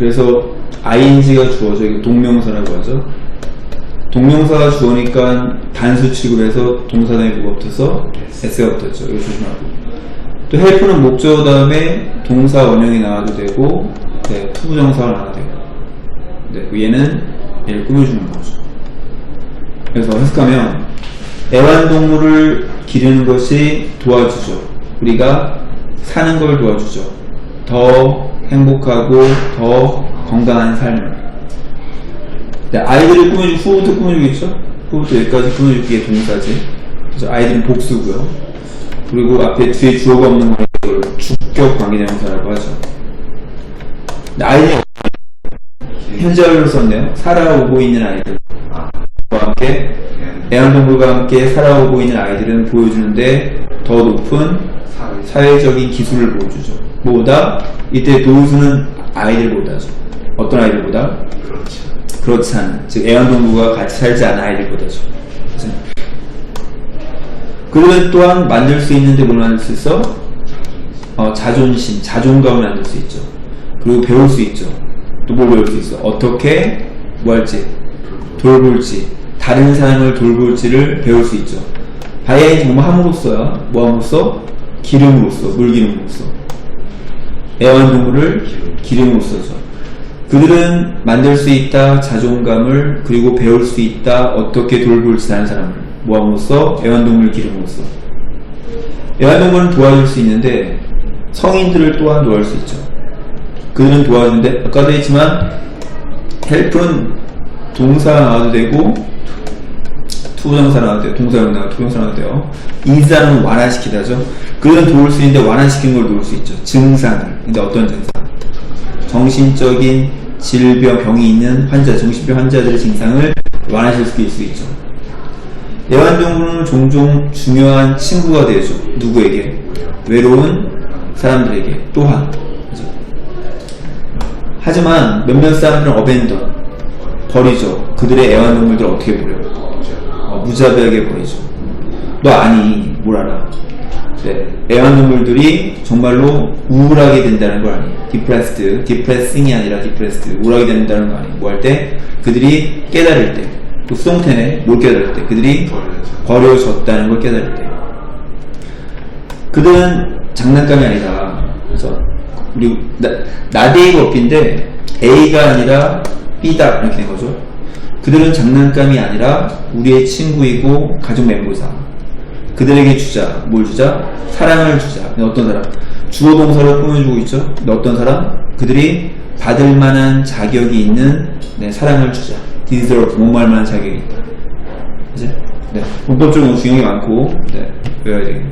그래서 ing가 주어져 이거 동명사라고 하죠. 동명사가 주어니까 단수 취급해서 동사단이 뭐가 붙어서 s가 붙었죠. 이거 조심하고. 또 help는 목적 다음에 동사 원형이 나와도 되고, 네, 투부정사가 나와도 되고. 네, 그 얘는 얘를 꾸며주는 거죠. 그래서 해석하면 애완동물을 기르는 것이 도와주죠. 우리가 사는 걸 도와주죠. 더 행복하고 더 건강한 삶을. 네, 아이들을 꾸며주, 후부터 꾸며주겠죠? 후부터 여기까지 꾸며주기에 동사지. 그래서 아이들은 복수고요. 그리고 앞에 뒤에 주어가 없는 걸 주격 관계대명사라고 하죠. 네, 아이들이 현재어로 썼네요. 살아오고 있는 아이들. 과 함께 애완동물과 함께 살아오고 있는 아이들은 보여주는데 더 높은 사회적인 기술을 보여주죠. 뭐보다 이때 도우스는 아이들보다죠. 어떤 아이들보다? 그렇지. 그렇지 않은, 즉 애완동물과 같이 살지 않은 아이들보다죠. 그들은 또한 만들 수 있는데 뭘 만들 수 있어? 어, 자존심, 자존감을 만들 수 있죠. 그리고 배울 수 있죠. 또 뭘 배울 수 있어? 어떻게 뭐 할지, 돌볼지, 다른 사람을 돌볼지를 배울 수 있죠. 바이아인 정말 함으로써야 뭐 함으로써? 기름으로써, 물기름으로써. 애완동물을 기름으로써죠. 그들은 만들 수 있다 자존감을 그리고 배울 수 있다 어떻게 돌볼지 다른 사람을 모함으로써 애완동물 기름으로써 애완동물은 도와줄 수 있는데 성인들을 또한 도와줄 수 있죠 그들은 도와주는데 아까도 했지만 헬프는 동사가 나와도 되고 투정사 나와도 돼요 동사가 나와도 투정사 나와도 돼요 인사는 완화시키다죠 그들은 도울 수 있는데 완화시킨 걸 도울 수 있죠 증상을 근데 어떤 증상 정신적인 질병, 병이 있는 환자, 정신병 환자들의 증상을 완화시킬 수 있죠. 애완동물은 종종 중요한 친구가 되죠. 누구에게? 외로운 사람들에게 또한. 그죠? 하지만 몇몇 사람들은 어벤던, 버리죠. 그들의 애완동물들 을 어떻게 버려요? 어, 무자비하게 버리죠. 너 아니, 뭘 알아? 네, 애완동물들이 정말로 우울하게 된다는 걸 아니에요. 디프레스드, 디프레싱이 아니라 디프레스드, 우울하게 된다는 거 아니에요. 뭐 할 때? 그들이 깨달을 때, 또 수동태네, 뭘 깨달을 때? 그들이 버려졌다는 걸 깨달을 때. 그들은 장난감이 아니다. 그래서 우리 나, 나데이가 업인데 A가 아니라 B다 이렇게 된 거죠. 그들은 장난감이 아니라 우리의 친구이고 가족 멤버사. 그들에게 주자. 뭘 주자? 사랑을 주자. 근데 어떤 사람? 주어 동사를 꾸며주고 있죠. 근데 어떤 사람? 그들이 받을 만한 자격이 있는 네, 사랑을 주자. deserve, 목말 만한 자격이 있다. 그지? 네. 문법적으로 중요한 게 많고, 네. 외워야 되겠네.